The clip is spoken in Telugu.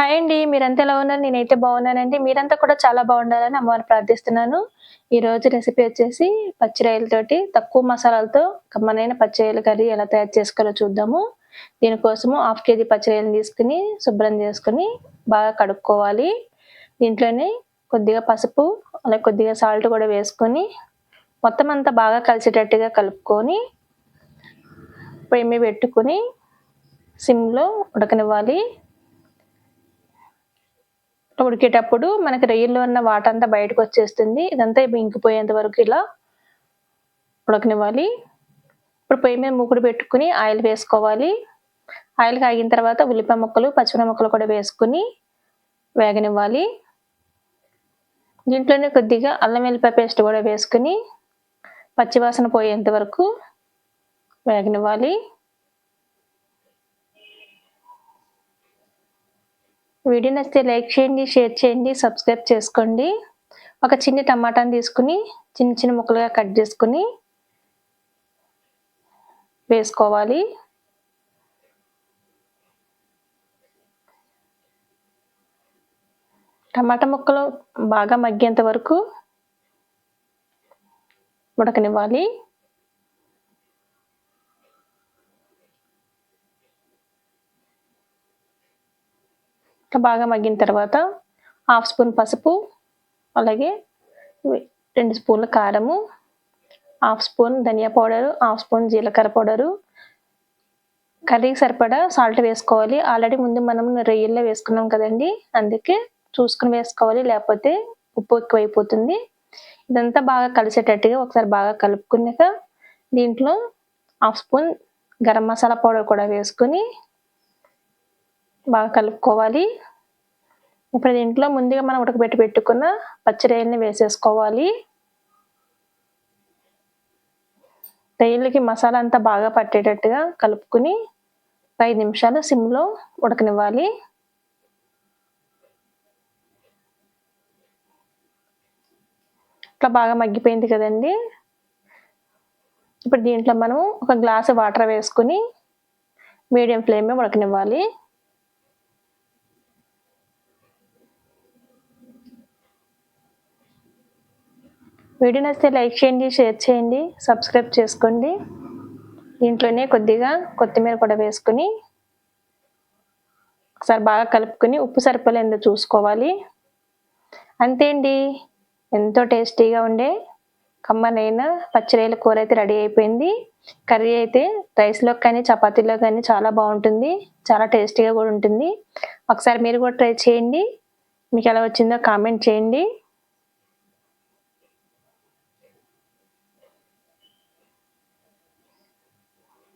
హాయ్ అండి మీరంతా ఎలా ఉన్నారు? నేనైతే బాగున్నానండి. మీరంతా కూడా చాలా బాగుండాలని అమ్మవారిని ప్రార్థిస్తున్నాను. ఈరోజు రెసిపీ వచ్చేసి పచ్చిరాయలతోటి తక్కువ మసాలాలతో కమ్మనైన పచ్చిరాయల కర్రీ ఎలా తయారు చేసుకోవాలో చూద్దాము. దీనికోసము హాఫ్ కేజీ పచ్చిరాయలను తీసుకుని శుభ్రం చేసుకుని బాగా కడుక్కోవాలి. దీంట్లోనే కొద్దిగా పసుపు అలాగే కొద్దిగా సాల్ట్ కూడా వేసుకొని మొత్తం అంతా బాగా కలిసేటట్టుగా కలుపుకొని పొయ్యి పెట్టుకుని సిమ్లో ఉడకనివ్వాలి. ఉడికేటప్పుడు మనకి రొయ్యల్లో ఉన్న వాటర్ అంతా బయటకు వచ్చేస్తుంది. ఇదంతా ఇంకిపోయేంత వరకు ఇలా ఉడకనివ్వాలి. ఇప్పుడు పొయ్యి మీద మూకుడు పెట్టుకుని ఆయిల్ వేసుకోవాలి. ఆయిల్ కాగిన తర్వాత ఉల్లిపాయ ముక్కలు పచ్చిమిర ముక్కలు కూడా వేసుకుని వేగనివ్వాలి. దీంట్లోనే కొద్దిగా అల్లం వెల్లిపాయ పేస్ట్ కూడా వేసుకుని పచ్చివాసన పోయేంత వరకు వేగనివ్వాలి. వీడియో నచ్చితే లైక్ చేయండి షేర్ చేయండి సబ్స్క్రైబ్ చేసుకోండి. ఒక చిన్న టమాటాని తీసుకుని చిన్న చిన్న ముక్కలుగా కట్ చేసుకుని వేసుకోవాలి. టమాటా ముక్కలు బాగా మగ్గేంత వరకు ఉడకనివ్వాలి. బాగా మగ్గిన తర్వాత హాఫ్ స్పూన్ పసుపు అలాగే రెండు స్పూన్ల కారము హాఫ్ స్పూన్ ధనియా పౌడరు హాఫ్ స్పూన్ జీలకర్ర పౌడరు. కర్రీకి సరిపడా సాల్ట్ వేసుకోవాలి. ఆల్రెడీ ముందు మనం రొయ్యల్లో వేసుకున్నాం కదండి. అందుకే చూసుకుని వేసుకోవాలి. లేకపోతే ఉప్పు ఎక్కువైపోతుంది. ఇదంతా బాగా కలిసేటట్టుగా ఒకసారి బాగా కలుపుకున్నాక దీంట్లో half spoon garam masala powder కూడా వేసుకుని బాగా కలుపుకోవాలి. ఇప్పుడు దీంట్లో ముందుగా మనం ఉడకబెట్టి పెట్టుకున్న పచ్చిరొయ్యల్ని వేసేసుకోవాలి. రొయ్యలకి మసాలా అంతా బాగా పట్టేటట్టుగా కలుపుకుని ఐదు నిమిషాలు సిమ్లో ఉడకనివ్వాలి. ఇట్లా బాగా మగ్గిపోయింది కదండి. ఇప్పుడు దీంట్లో మనం ఒక గ్లాసు వాటర్ వేసుకుని మీడియం ఫ్లేమ్ ఉడకనివ్వాలి. వీడియో నచ్చితే లైక్ చేయండి షేర్ చేయండి సబ్స్క్రైబ్ చేసుకోండి. దీంట్లోనే కొద్దిగా కొత్తిమీర కూడా వేసుకుని ఒకసారి బాగా కలుపుకొని ఉప్పు సరిపోలేదో చూసుకోవాలి. అంతే అండి. ఎంతో టేస్టీగా ఉండే కమ్మనైన పచ్చిరేల కూర అయితే రెడీ అయిపోయింది. కర్రీ అయితే రైస్లో కానీ చపాతీలో కానీ చాలా బాగుంటుంది. చాలా టేస్టీగా కూడా ఉంటుంది. ఒకసారి మీరు కూడా ట్రై చేయండి. మీకు ఎలా వచ్చిందో కామెంట్ చేయండి.